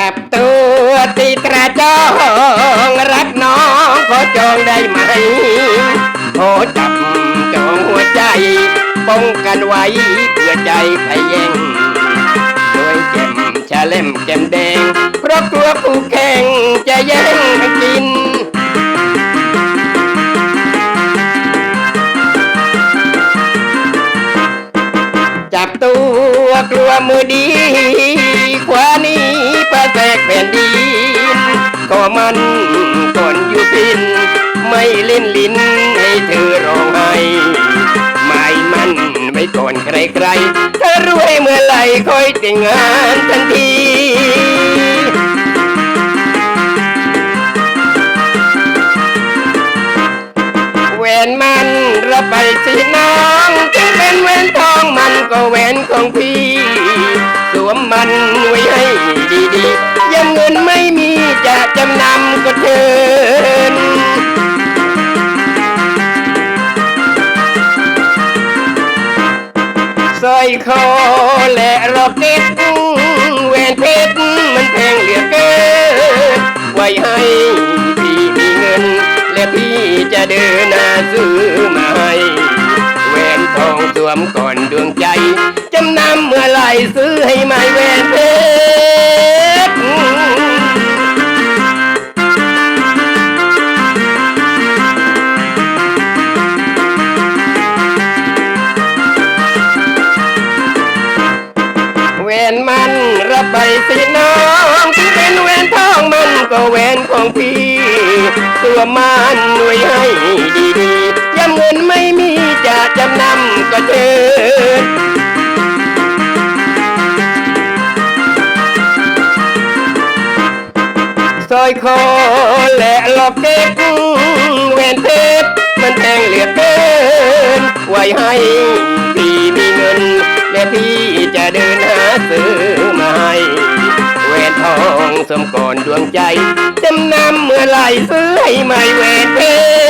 จับตัวตีกระจองรักน้องขอจองได้ไหมขอจับจองหัวใจป้องกันไว้เพื่อใจใครแย่งโดยแจ่มชาเล่มแก้มแดง เพราะกลัวผู้แข่งจะแย่งกินจับตัวกลัวมือดีขวานี้ ก็มันก่อนอยู่พินไม่เล่นลิ้นให้เธอร้องไห้ไม่มันไม่ก่อนใครๆเธอรวยเมื่อไหร่ค่อยแต่งงานทันทีแหวนมันรับไปสิน้องถึงเป็นแหวนทองมันก็แหวนของพี่สวมมันไว้ให้ จำนำก็เชิญสร้อยคอและรอกเก็ตแหวนเพชรมันแพงเหลือเกินไว้ให้พี่มีเงิน และพี่จะเดินหน้าซื้อมาให้แหวนทองสวมก่อนดวงใจ จำนำเมื่อไหรซื้อให้ใหม่แหวนเพช แหวนมันรับไปสิน้องที่เป็นแหวนทองมันก็แวนของพี่ตัวมันหน่วยให้ดีๆย้ำเงินไม่มีจะจำนำก็เชิญสร้อยคอและลอกเก็ตแวนเพชรมันแพงเหลือเกินไว้ให้ เดี๋ยวพี่จะเดินหาซื้อมาให้แหวนทองสมก่อนดวงใจจำนำเมื่อไหรซื้อให้ใหม่แหวนเพชร